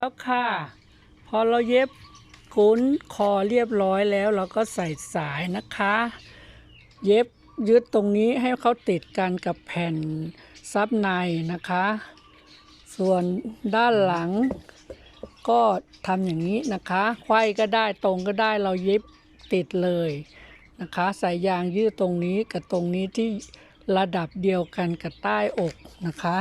แล้วค่ะ พอเราเย็บคุ้นคอเรียบร้อยแล้ว เราก็ใส่สายนะคะ เย็บยึดตรงนี้ให้เขาติดกันกับแผ่นซับในนะคะ ส่วนด้านหลังก็ทำอย่างนี้นะคะไขว้ก็ได้ตรงก็ได้เราเย็บติดเลยนะคะใส่ยางยืดตรงนี้กับตรงนี้ที่ระดับเดียวกันกับใต้อกนะคะ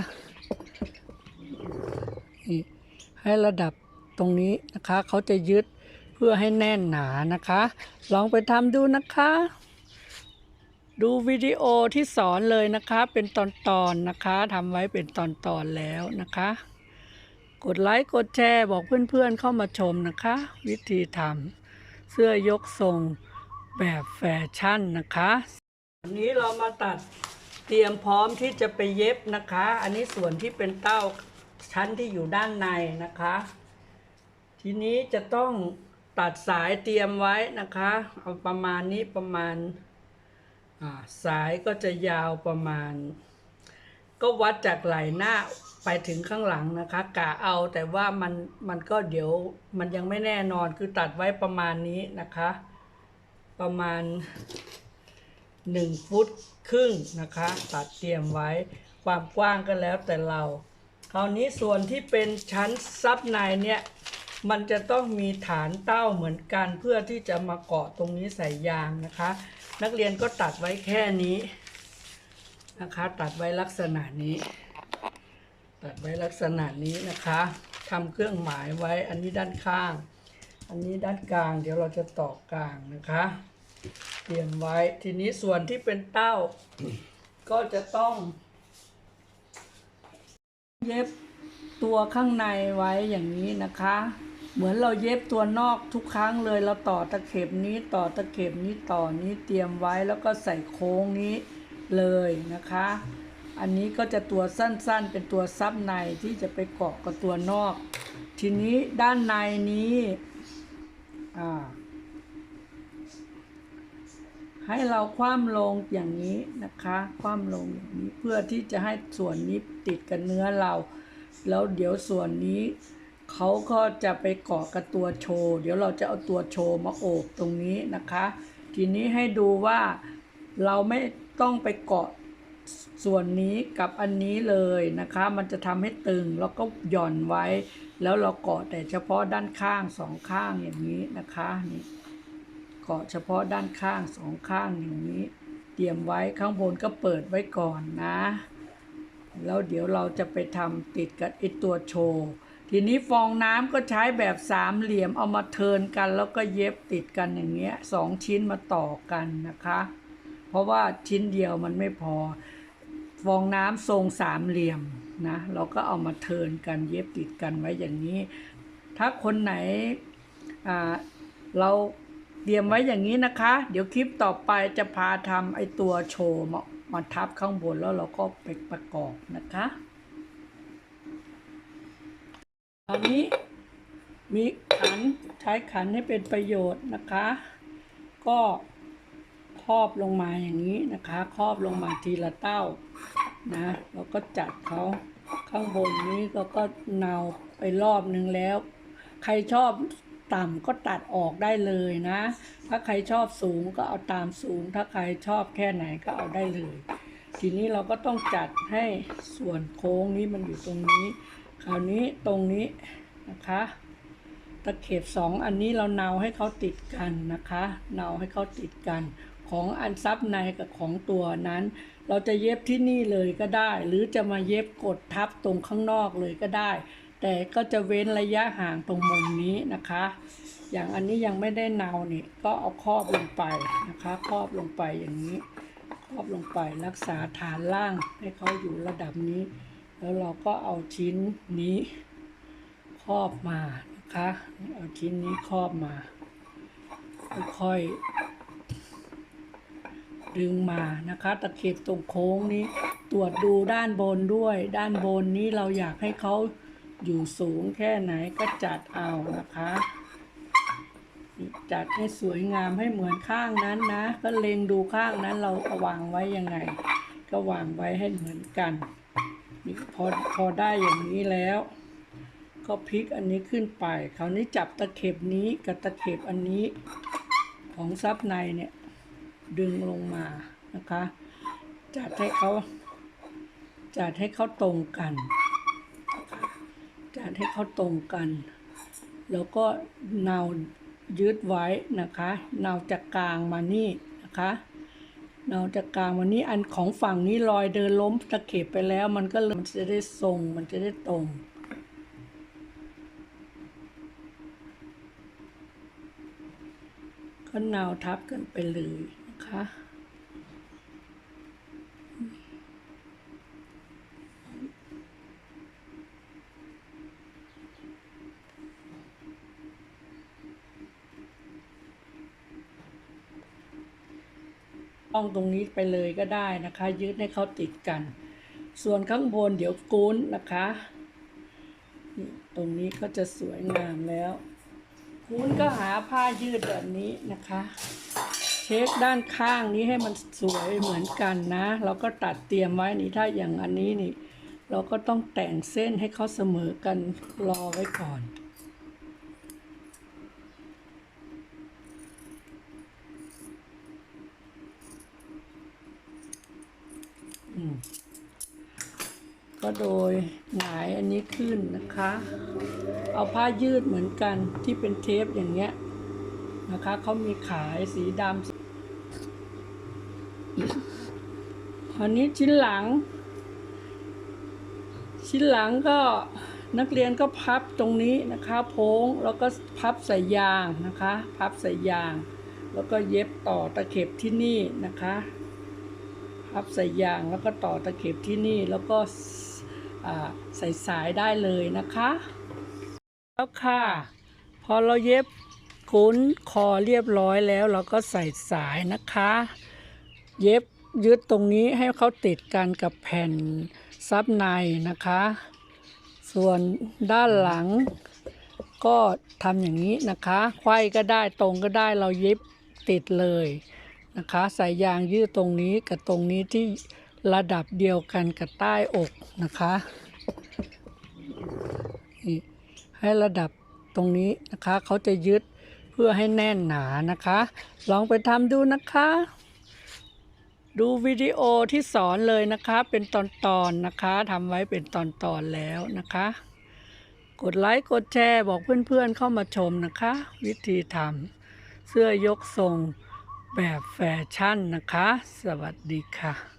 นี่ ให้ระดับตรงนี้นะคะเขาจะยึดเพื่อให้แน่นหนานะคะ ลองไปทำดูนะคะ ดูวิดีโอที่สอนเลยนะคะ เป็นตอนๆนะคะทำไว้เป็นตอนๆแล้วนะคะ กดไลค์กดแชร์บอกเพื่อนๆเข้ามาชมนะคะ วิธีทำเสื้อยกทรงแบบแฟชั่นนะคะวันนี้เรามาตัดเตรียมพร้อมที่จะไปเย็บนะคะ อันนี้ส่วนที่เป็นเต้า ชั้นที่อยู่ด้านในนะคะ ทีนี้จะต้องตัดสายเตรียมไว้นะคะ เอาประมาณนี้ประมาณาสายก็จะยาวประมาณ ก็วัดจากไหล่หน้าไปถึงข้างหลังนะคะกะเอาแต่ว่ามันมันก็เดี๋ยวมันยังไม่แน่นอนคือตัดไว้ประมาณนี้นะคะ ประมาณหนึ่งฟุตครึ่งนะคะ ตัดเตรียมไว้ความกว้างก็แล้วแต่เรา คราวนี้ส่วนที่เป็นชั้นซับในเนี่ยมันจะต้องมีฐานเต้าเหมือนกันเพื่อที่จะมาเกาะตรงนี้ใส่ยางนะคะ นักเรียนก็ตัดไว้แค่นี้นะคะ ตัดไว้ลักษณะนี้ ตัดไว้ลักษณะนี้นะคะทำเครื่องหมายไว้อันนี้ด้านข้าง อันนี้ด้านกลาง เดี๋ยวเราจะต่อกลางนะคะเตรียมไว้ทีนี้ส่วนที่เป็นเต้า ก็จะต้อง เย็บตัวข้างในไว้อย่างนี้นะคะ เหมือนเราเย็บตัวนอกทุกครั้งเลยเราต่อตะเข็บนี้ต่อตะเข็บนี้ต่อนี้เตรียมไว้แล้วก็ใส่โค้งนี้เลยนะคะ อันนี้ก็จะตัวสั้นๆ เป็นตัวซับในที่จะไปเกาะกับตัวนอก ทีนี้ด้านในนี้อ่า ให้เราคว่ำลงอย่างนี้นะคะ คว่ำลงอย่างนี้เพื่อที่จะให้ส่วนนี้ติดกับเนื้อเรา แล้วเดี๋ยวส่วนนี้เขาก็จะไปเกาะกับตัวโชว์ เดี๋ยวเราจะเอาตัวโชว์มาโอบตรงนี้นะคะ ทีนี้ให้ดูว่าเราไม่ต้องไปเกาะส่วนนี้กับอันนี้เลยนะคะ มันจะทำให้ตึงแล้วก็หย่อนไว้ แล้วเราเกาะแต่เฉพาะด้านข้างสองข้างอย่างนี้นะคะนี่ เกาะเฉพาะด้านข้างสองข้างอย่างนี้ เตรียมไว้ข้างบนก็เปิดไว้ก่อนนะ แล้วเดี๋ยวเราจะไปทำติดกับไอตัวโชว์ทีนี้ฟองน้ำก็ใช้แบบสามเหลี่ยมเอามาเทินกัน แล้วก็เย็บติดกันอย่างเงี้ยสองชิ้นมาต่อกันนะคะ เพราะว่าชิ้นเดียวมันไม่พอ ฟองน้ำทรงสามเหลี่ยมนะเราก็เอามาเทินกันเย็บติดกันไว้อย่างนี้ ถ้าคนไหนเรา เตรียมไว้อย่างนี้นะคะ เดี๋ยวคลิปต่อไปจะพาทำไอตัวโชว์มามาทับข้างบนแล้วเราก็ไปประกอบนะคะอันนี้มีขันใช้ขันให้เป็นประโยชน์นะคะ ก็ครอบลงมาอย่างนี้นะคะครอบลงมาทีละเต้านะแล้วก็จัดเขาข้างบนนี้เราก็เนาไปรอบนึงแล้ว ใครชอบ ต่ำก็ตัดออกได้เลยนะ ถ้าใครชอบสูงก็เอาตามสูง ถ้าใครชอบแค่ไหนก็เอาได้เลย ทีนี้เราก็ต้องจัดให้ส่วนโค้งนี้มันอยู่ตรงนี้ คราวนี้ตรงนี้นะคะตะเข็บสองอันนี้เราเนาให้เขาติดกันนะคะ เนาให้เขาติดกัน ของอันซับในกับของตัวนั้น เราจะเย็บที่นี่เลยก็ได้ หรือจะมาเย็บกดทับตรงข้างนอกเลยก็ได้ แต่ก็จะเว้นระยะห่างตรงมุมนี้นะคะ อย่างอันนี้ยังไม่ได้เนานี่ก็เอาครอบลงไปนะคะครอบลงไปอย่างนี้ ครอบลงไปรักษาฐานล่างให้เขาอยู่ระดับนี้ แล้วเราก็เอาชิ้นนี้ ครอบมานะคะเอาชิ้นนี้ครอบมา ค่อยๆดึงมานะคะ ตะเข็บตรงโค้งนี้ตรวจดูด้านบนด้วย ด้านบนนี้เราอยากให้เขา อยู่สูงแค่ไหนก็จัดเอานะคะ จัดให้สวยงามให้เหมือนข้างนั้นนะ ก็เล็งดูข้างนั้นเราวางไว้ยังไง ก็วางไว้ให้เหมือนกันนี่พอพอได้อย่างนี้แล้ว ก็พลิกอันนี้ขึ้นไป คราวนี้จับตะเข็บนี้กับตะเข็บอันนี้ของซับในเนี่ยดึงลงมานะคะ จัดให้เขาจัดให้เขาตรงกัน จัดให้เขาตรงกัน แล้วก็เนายืดไว้นะคะเนาจากกลางมานี่นะคะเนาจากกลางมานี่อันของฝั่งนี้ลอยเดินล้มตะเข็บไปแล้ว มันก็เลยมันจะได้ทรงมันจะได้ตรงก็เนาทับกันไปเลยนะคะ ต้องตรงนี้ไปเลยก็ได้นะคะ ยืดให้เขาติดกัน ส่วนข้างบนเดี๋ยวกุ้นนะคะตรงนี้ก็จะสวยงามแล้วกุ้นก็หาผ้ายืดแบบนี้นะคะ เช็คด้านข้างนี้ให้มันสวยเหมือนกันนะ เราก็ตัดเตรียมไว้นี่ถ้าอย่างอันนี้นี่ เราก็ต้องแต่งเส้นให้เขาเสมอกันรอไว้ก่อน ก็โดยหงายอันนี้ขึ้นนะคะ เอาผ้ายืดเหมือนกันที่เป็นเทปอย่างเงี้ยนะคะเขามีขายสีดำอันนี้ชิ้นหลัง ชิ้นหลังก็นักเรียนก็พับตรงนี้นะคะโพ้งแล้วก็พับใส่ยางนะคะ พับใส่ยาง แล้วก็เย็บต่อตะเข็บที่นี่นะคะ พับใส่ยางแล้วก็ต่อตะเข็บที่นี่แล้วก็ใส่สายได้เลยนะคะ แล้วค่ะ พอเราเย็บคุ้นคอเรียบร้อยแล้ว เราก็ใส่สายนะคะ เย็บยึดตรงนี้ให้เขาติดกันกับแผ่นซับในนะคะ ส่วนด้านหลังก็ทำอย่างนี้นะคะไขว้ก็ได้ตรงก็ได้เราเย็บติดเลย นะคะใส่ยางยืดตรงนี้กับตรงนี้ที่ระดับเดียวกันกับใต้อกนะคะนี่ให้ระดับตรงนี้นะคะเขาจะยึดเพื่อให้แน่นหนานะคะ ลองไปทำดูนะคะ ดูวิดีโอที่สอนเลยนะคะ เป็นตอนๆนนะคะทำไว้เป็นตอนๆแล้วนะคะ กดไลค์กดแชร์บอกเพื่อนๆเข้ามาชมนะคะ วิธีทำเสื้อยกทรง แบบแฟชั่นนะคะ สวัสดีค่ะ